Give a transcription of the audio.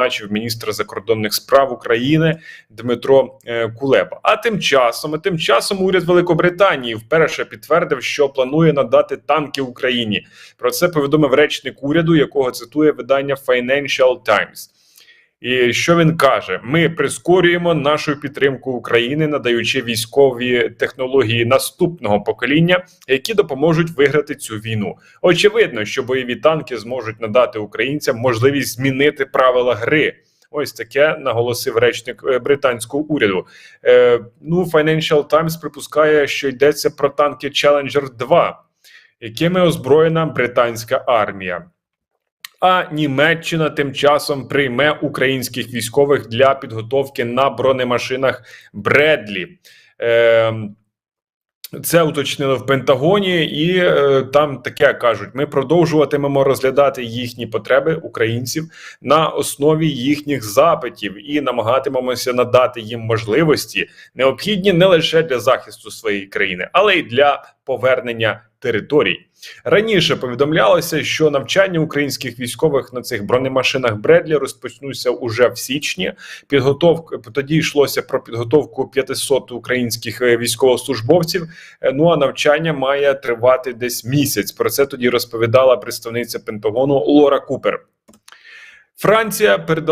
зазначив міністр закордонних справ України Дмитро е, Кулеба. А тим часом, тим часом, уряд Великобританії вперше підтвердив, що планує надати танки Україні. Про це повідомив речник уряду, якого цитує видання Financial Times. І що він каже: ми прискорюємо нашу підтримку України, надаючи військові технології наступного покоління, які допоможуть виграти цю війну. Очевидно, що бойові танки зможуть надати українцям можливість змінити правила гри. Ось таке наголосив речник е, британського уряду. Е, ну, Financial Times припускає, що йдеться про танки Challenger 2, якими озброєна британська армія. А Німеччина тим часом прийме українських військових для підготовки на бронемашинах Бредлі. Е, це уточнили в Пентагоні, і е, там таке кажуть: ми продовжуватимемо розглядати їхні потреби українців на основі їхніх запитів і намагатимемося надати їм можливості, необхідні не лише для захисту своєї країни, але й для повернення територій. Раніше повідомлялося, що навчання українських військових на цих бронемашинах Бредлі розпочнуться уже в січні. Підготовка тоді йшлося про підготовку 500 українських е, військовослужбовців. Е, Ну а навчання має тривати десь місяць. Про це тоді розповідала представниця Пентагону Лора Купер. Франція передала.